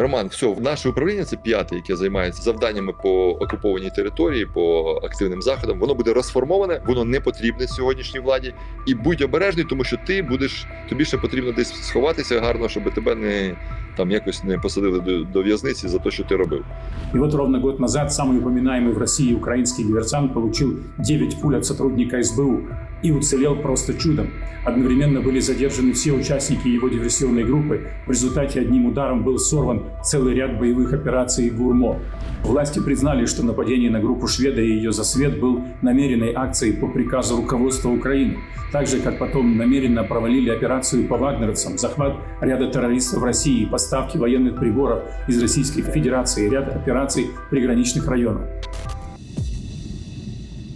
Роман, все, наше управління це п'яте, яке займається завданнями по окупованій території, по активним заходам. Воно буде розформоване, воно не потрібне сьогоднішній владі. І будь обережний, тому що ти будеш тобі ще потрібно десь сховатися гарно, щоб тебе не там якось не посадили до, до в'язниці за те, що ти робив. И вот ровно год назад самый упоминаемый в России украинский диверсант получил 9 пуль от сотрудника СБУ и уцелел просто чудом. Одновременно были задержаны все участники его диверсионной группы. В результате одним ударом был сорван целый ряд боевых операций «Гурмо». Власти признали, что нападение на группу шведа и ее засвет был намеренной акцией по приказу руководства Украины. Так же, как потом намеренно провалили операцию по вагнеровцам, захват ряда террористов в России, поставки военных приборов из Российской Федерации, ряд операций приграничных районах.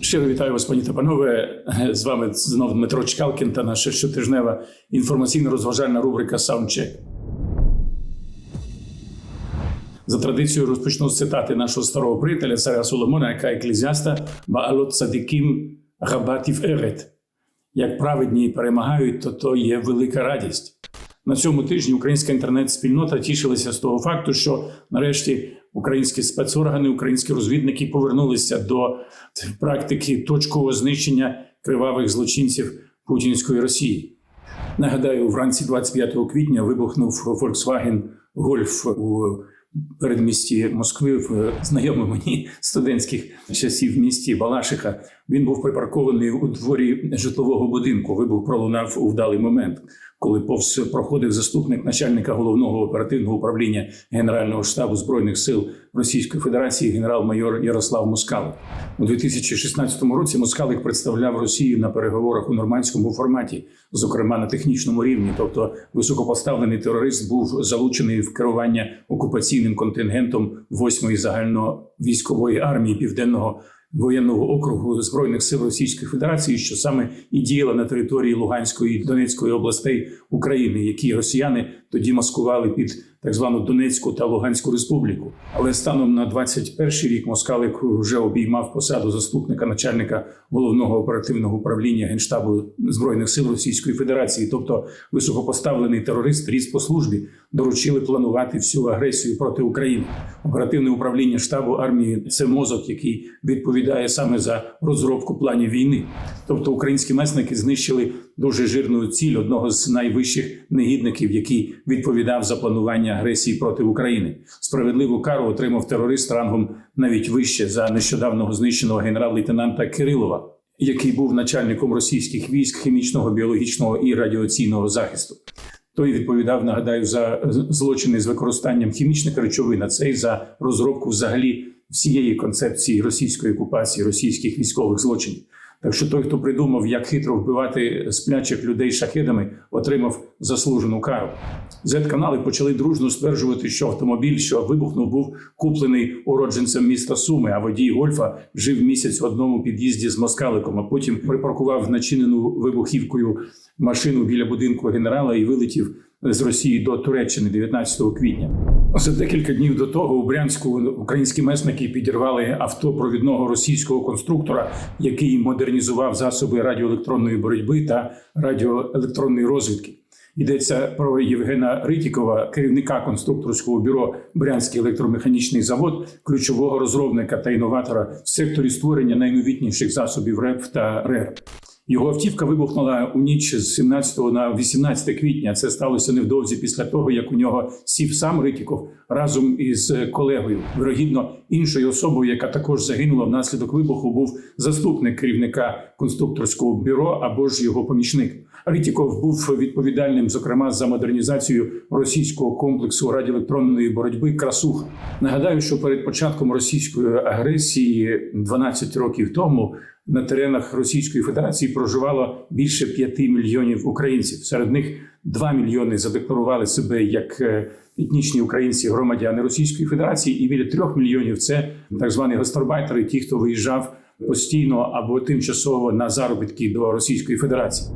Щиро вітаю вас, пані та панове. З вами знов Дмитро Чкалкін та наша щотижнева інформаційно-розважальна рубрика Саундчек. За традицією розпочну з цитати нашого старого приятеля царя Соломона, яка еклезіаста Баалот Садиким Габатів Ерет. Як праведні перемагають, то то є велика радість. На цьому тижні українська інтернет-спільнота тішилася з того факту, що нарешті українські спецоргани, українські розвідники повернулися до практики точкового знищення кривавих злочинців путінської Росії. Нагадаю, вранці 25 квітня вибухнув Volkswagen Golf у передмісті Москви в знайомому мені студентських часів в місті Балашиха. Він був припаркований у дворі житлового будинку. Вибух пролунав у вдалий момент, коли повз проходив заступник начальника головного оперативного управління Генерального штабу збройних сил Російської Федерації генерал-майор Ярослав Москалик. У 2016 році Москалик представляв Росію на переговорах у нормандському форматі, зокрема на технічному рівні. Тобто, високопоставлений терорист був залучений в керування окупаційним контингентом 8-ї загальновійськової армії південного воєнного округу збройних сил Російської Федерації, що саме і діяла на території Луганської і Донецької областей України, які росіяни тоді маскували під так звану Донецьку та Луганську республіку. Але станом на 21 рік Москалик вже обіймав посаду заступника начальника головного оперативного управління генштабу збройних сил Російської Федерації, тобто високопоставлений терорист ріс по службі, доручили планувати всю агресію проти України. Оперативне управління штабу армії це мозок, який відповідає саме за розробку планів війни. Тобто українські месники знищили дуже жирну ціль одного з найвищих негідників, який відповідав за планування агресії проти України. Справедливу кару отримав терорист рангом навіть вище за нещодавного знищеного генерал-лейтенанта Кирилова, який був начальником російських військ хімічного, біологічного і радіаційного захисту. Той відповідав, нагадаю, за злочини з використанням хімічних речовин, а цей за розробку взагалі всієї концепції російської окупації, російських військових злочинів. Так що той, хто придумав, як хитро вбивати сплячих людей шахедами, отримав заслужену кару. Зет-канали почали дружно стверджувати, що автомобіль, що вибухнув, був куплений уродженцем міста Суми, а водій гольфа жив місяць в одному під'їзді з москаликом, а потім припаркував начинену вибухівкою машину біля будинку генерала і вилетів з Росії до Туреччини 19 квітня. За декілька днів до того у Брянську українські месники підірвали авто провідного російського конструктора, який модернізував засоби радіоелектронної боротьби та радіоелектронної розвідки. Йдеться про Євгена Ритікова, керівника конструкторського бюро Брянський електромеханічний завод, ключового розробника та інноватора в секторі створення найновітніших засобів РЕП та РЕР. Його автівка вибухнула у ніч з 17 на 18 квітня. Це сталося невдовзі після того, як у нього сів сам Ритіков разом із колегою. Вирогідно, іншою особою, яка також загинула внаслідок вибуху, був заступник керівника конструкторського бюро або ж його помічник. Ритіков був відповідальним, зокрема, за модернізацію російського комплексу радіоелектронної боротьби Красуха. Нагадаю, що перед початком російської агресії 12 років тому на теренах Російської Федерації проживало більше 5 мільйонів українців. Серед них 2 мільйони задекларували себе як е, етнічні українці, громадяни Російської Федерації, і біля 3 мільйонів це так звані гастарбайтери, ті, хто виїжджав постійно або тимчасово на заробітки до Російської Федерації.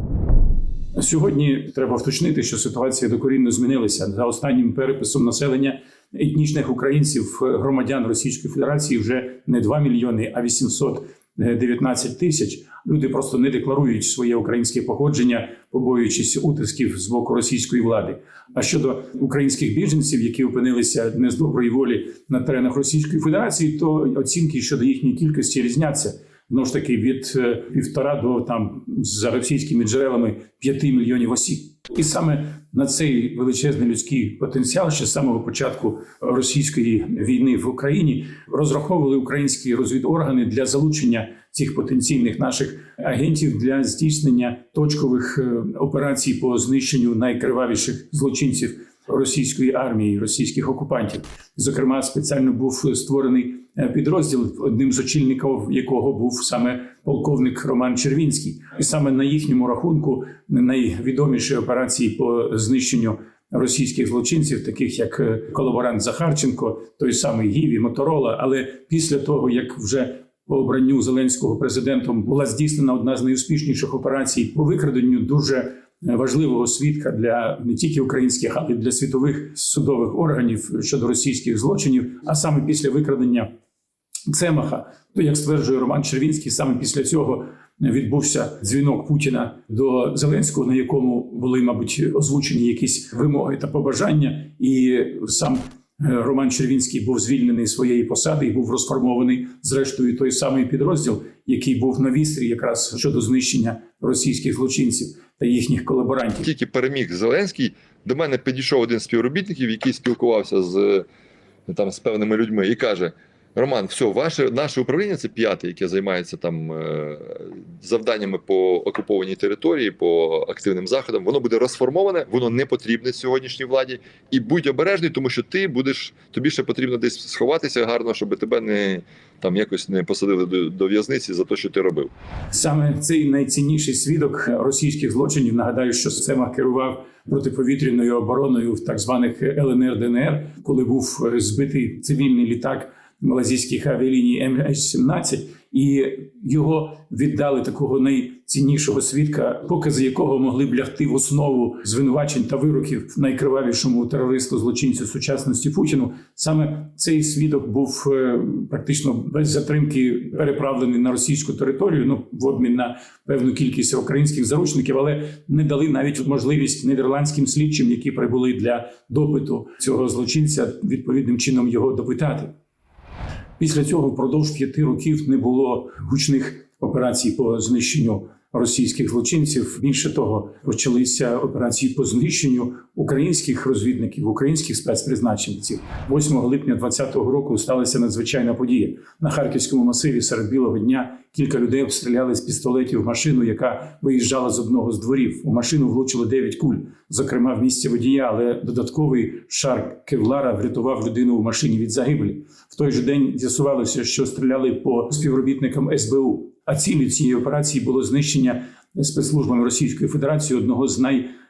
Сьогодні треба вточнити, що ситуація докорінно змінилася за останнім переписом населення етнічних українців, громадян Російської Федерації вже не 2 мільйони, а 800 е, 19 тисяч. Люди просто не декларують своє українське походження, побоюючись утисків з боку російської влади. А щодо українських біженців, які опинилися не з доброї волі на теренах Російської Федерації, то оцінки щодо їхньої кількості різняться. Знову ж таки, від е, півтора до там за російськими джерелами п'яти мільйонів осіб. І саме на цей величезний людський потенціал, ще з самого початку російської війни в Україні, розраховували українські розвідоргани для залучення цих потенційних наших агентів для здійснення точкових е, операцій по знищенню найкривавіших злочинців російської армії, російських окупантів. Зокрема, спеціально був створений е, підрозділ, одним з очільників якого був саме полковник Роман Червінський, і саме на їхньому рахунку найвідоміші операції по знищенню російських злочинців, таких як е, колаборант Захарченко, той самий Гіві, Моторола. Але після того як вже по обранню Зеленського президентом була здійснена одна з найуспішніших операцій по викраденню дуже важливого свідка для не тільки українських, але й для світових судових органів щодо російських злочинів. А саме після викрадення Цемаха, то як стверджує Роман Червінський, саме після цього відбувся дзвінок Путіна до Зеленського, на якому були, мабуть, озвучені якісь вимоги та побажання, і сам Роман Червінський був звільнений з своєї посади і був розформований зрештою той самий підрозділ, який був на вістрі, якраз щодо знищення російських злочинців та їхніх колаборантів. Тільки переміг Зеленський. До мене підійшов один з співробітників, який спілкувався з там з певними людьми, і каже: Роман, все, ваше наше управління це п'яте, яке займається там е, завданнями по окупованій території, по активним заходам. Воно буде розформоване, воно не потрібне сьогоднішній владі. І будь обережний, тому що ти будеш тобі ще потрібно десь сховатися гарно, щоб тебе не там якось не посадили до, до в'язниці за те, що ти робив. Саме цей найцінніший свідок російських злочинів. Нагадаю, що Семах керував протиповітряною обороною в так званих ЛНР ДНР, коли був збитий цивільний літак малазійських авіаліній MH17, і його віддали такого найціннішого свідка, покази якого могли б лягти в основу звинувачень та вироків найкривавішому терористу злочинцю сучасності Путіну. Саме цей свідок був е, практично без затримки переправлений на російську територію. Ну в обмін на певну кількість українських заручників, але не дали навіть можливість нідерландським слідчим, які прибули для допиту цього злочинця, відповідним чином його допитати. Після цього впродовж п'яти років не було гучних операцій по знищенню російських злочинців. Більше того, почалися операції по знищенню українських розвідників, українських спецпризначенців. 8 липня 2020 року сталася надзвичайна подія на харківському масиві. Серед білого дня кілька людей обстріляли з пістолетів машину, яка виїжджала з одного з дворів. У машину влучило 9 куль, зокрема в місці водія, але додатковий шар кевлара врятував людину в машині від загибелі. В той же день з'ясувалося, що стріляли по співробітникам СБУ. А цілі цієї операції було знищення спецслужбами Російської Федерації одного з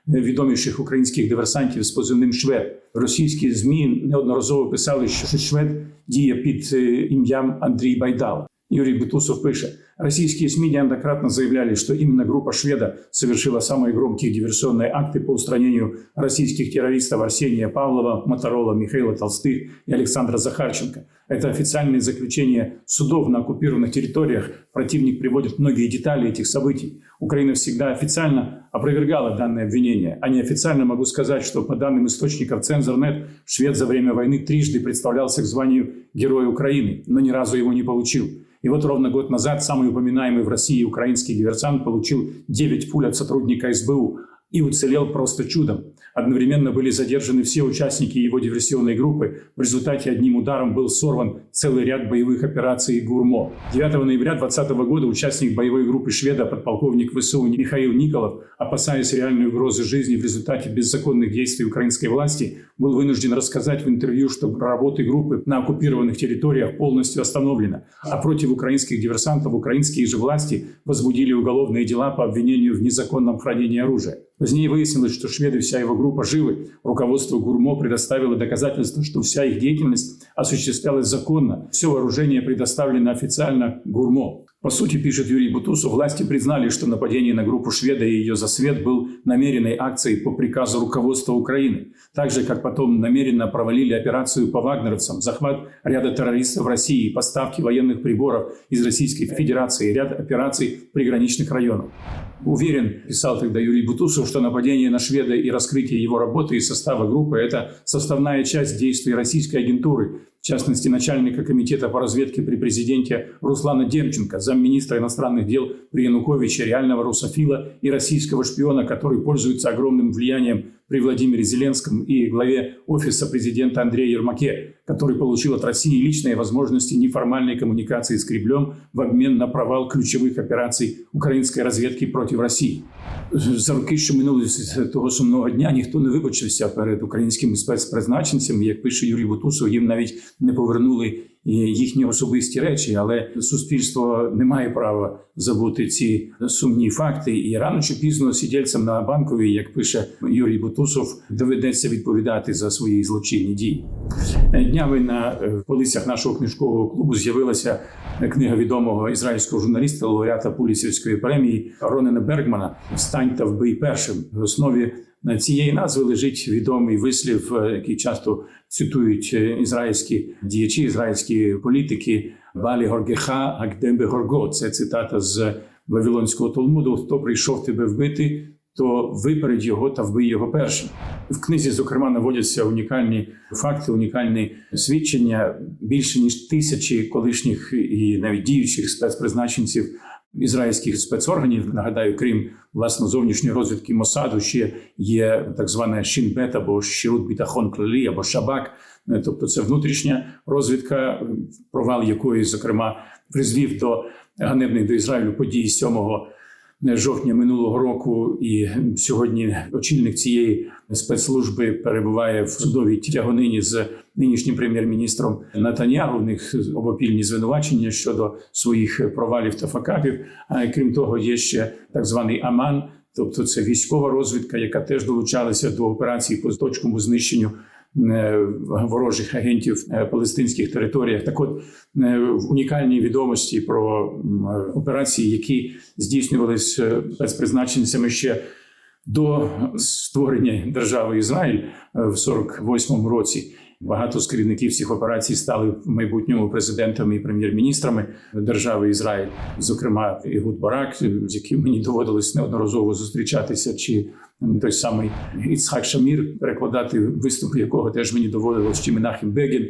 найвідоміших українських диверсантів з позивним Швед. Російські змі неодноразово писали, що Швед діє під е, ім'ям Андрій Байдал. Юрий Бутусов пишет, российские СМИ неоднократно заявляли, что именно группа Шведа совершила самые громкие диверсионные акты по устранению российских террористов Арсения Павлова, Моторола, Михаила Толстых и Александра Захарченко. Это официальное заключение судов на оккупированных территориях. Противник приводит многие детали этих событий. Украина всегда официально опровергала данное обвинение. А неофициально могу сказать, что по данным источников Цензорнет, швед за время войны трижды представлялся к званию Героя Украины, но ни разу его не получил. И вот ровно год назад самый упоминаемый в России украинский диверсант получил 9 пуль от сотрудника СБУ и уцелел просто чудом. Одновременно были задержаны все участники его диверсионной группы. В результате одним ударом был сорван целый ряд боевых операций «Гурмо». 9 ноября 2020 года участник боевой группы «Шведа» подполковник ВСУ Михаил Николов, опасаясь реальной угрозы жизни в результате беззаконных действий украинской власти, был вынужден рассказать в интервью, что работы группы на оккупированных территориях полностью остановлена, а против украинских диверсантов украинские же власти возбудили уголовные дела по обвинению в незаконном хранении оружия. Позднее выяснилось, что шведы и вся его группа живы. Руководство ГУРМО предоставило доказательства, что вся их деятельность осуществлялась законно. Все вооружение предоставлено официально ГУРМО. По сути, пишет Юрий Бутусов, власти признали, что нападение на группу Шведа и ее засвет был намеренной акцией по приказу руководства Украины. Так же, как потом намеренно провалили операцию по вагнеровцам, захват ряда террористов в России, поставки военных приборов из Российской Федерации, ряд операций приграничных районах. Уверен, писал тогда Юрий Бутусов, что нападение на шведа и раскрытие его работы и состава группы – это составная часть действий российской агентуры, в частности, начальника комитета по разведке при президенте Руслана Демченко, замминистра иностранных дел при Януковиче, реального русофила и российского шпиона, который пользуется огромным влиянием при Владимире Зеленском и главе офиса президента Андрея Ермаке, который получил от России личные возможности неформальной коммуникации с Кремлем в обмен на провал ключових операцій української розвідки проти Росії. За роки, що минули з того сумного дня, ніхто не вибачився перед українськими спецпризначенцями. Як пише Юрій Бутусов, їм навіть не повернули їхні особисті речі, але суспільство не має права забути ці сумні факти. І рано чи пізно сидільцям на банковій, як пише Юрій Бутусов, доведеться відповідати за свої злочинні дії. Днями на е, полицях нашого книжкового клубу з'явилася книга відомого ізраїльського журналіста, лауреата Пуліцівської премії Ронена Бергмана Встань та вбий першим. В основі цієї назви лежить відомий вислів, е, який часто цитують е, ізраїльські діячі, ізраїльські політики Балі Горгеха Агдембе Горго. Це цитата з Вавилонського Талмуду. Хто прийшов тебе вбити, то випередь його та вбий його першим. В книзі, зокрема, наводяться унікальні факти, унікальні свідчення більше ніж тисячі колишніх і навіть діючих спецпризначенців ізраїльських спецорганів. Нагадаю, крім власне зовнішньої розвідки Мосаду, ще є так зване Шінбет або Шірут Бітахон Клалі або Шабак. Тобто, це внутрішня розвідка, провал якої, зокрема, призвів до ганебних до Ізраїлю подій 7 жовтня минулого року, і сьогодні очільник цієї спецслужби перебуває в судовій тягонині з нинішнім прем'єр-міністром Натанягу. В них обопільні звинувачення щодо своїх провалів та факапів. А крім того, є ще так званий Аман. Тобто це військова розвідка, яка теж долучалася до операції по точковому знищенню е, ворожих агентів на палестинських територіях. Так, от в унікальні відомості про операції, які здійснювалися спецпризначенцями ще до створення держави Ізраїль е, в 48-му році. Багато з керівників цих операцій стали в майбутньому президентами і прем'єр-міністрами держави Ізраїль, зокрема Ігуд Барак, з яким мені доводилось неодноразово зустрічатися, чи той самий Іцхак Шамір, перекладати виступи якого теж мені доводилось, чи Менахім Бегін,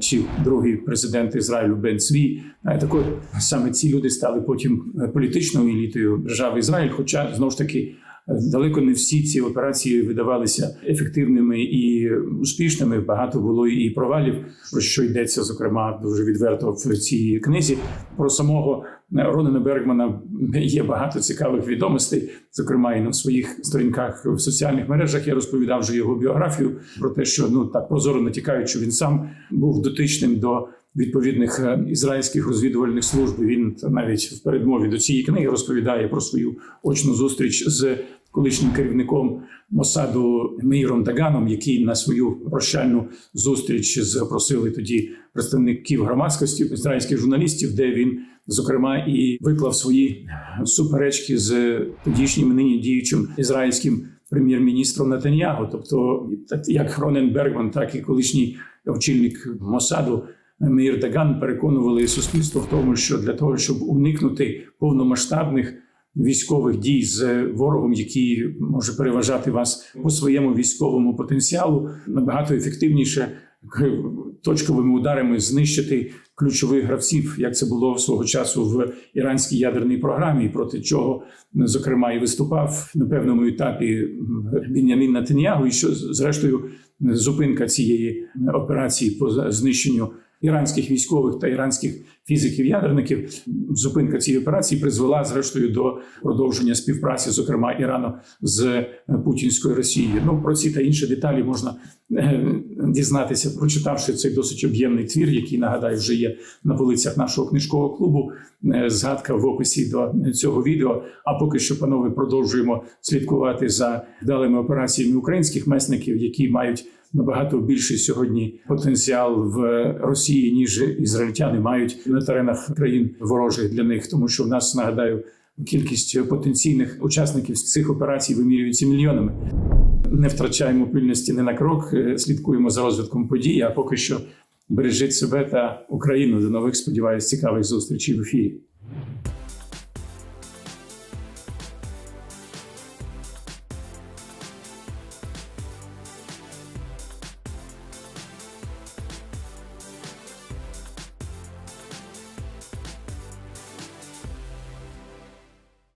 чи другий президент Ізраїлю Бен Цві. Е, Так от саме ці люди стали потім е, політичною елітою держави Ізраїль, хоча знову ж таки. Далеко не всі ці операції видавалися ефективними і успішними. Багато було і провалів, про що йдеться, зокрема, дуже відверто в цій книзі. Про самого Ронена Бергмана є багато цікавих відомостей. Зокрема, і на своїх сторінках в соціальних мережах я розповідав вже його біографію про те, що ну так прозоро натякають, що він сам був дотичним до відповідних е, ізраїльських розвідувальних служб. Він навіть в передмові до цієї книги розповідає про свою очну зустріч з колишнім керівником Мосаду Мейром Даганом, який на свою прощальну зустріч запросили тоді представників громадськості ізраїльських журналістів, де він зокрема і виклав свої суперечки з тодішнім нині діючим ізраїльським прем'єр-міністром Натаньягу, тобто як Ронен Бергман, так і колишній очільник Мосаду. Мір Даган переконували суспільство в тому, що для того, щоб уникнути повномасштабних військових дій з ворогом, який може переважати вас по своєму військовому потенціалу, набагато ефективніше точковими ударами знищити ключових гравців, як це було свого часу в іранській ядерній програмі, проти чого зокрема і виступав на певному етапі Бінямін Натаньягу, і що зрештою зупинка цієї операції по знищенню іранських військових та іранських фізиків-ядерників. Зупинка цієї операції призвела зрештою до продовження співпраці, зокрема Ірану з е, путінською Росією. Ну про ці та інші деталі можна е, дізнатися, прочитавши цей досить об'ємний твір, який нагадаю вже є на полицях нашого книжкового клубу. Е, Згадка в описі до цього відео. А поки що, панове, продовжуємо слідкувати за вдалими операціями українських месників, які мають набагато більший сьогодні потенціал в Росії, ніж ізраїльтяни мають на теренах країн ворожих для них, тому що в нас нагадаю кількість потенційних учасників цих операцій вимірюється мільйонами. Не втрачаємо пильності не на крок, е, слідкуємо за розвитком подій. А поки що бережіть себе та Україну. До нових сподіваюсь, цікавих зустрічей в ефірі.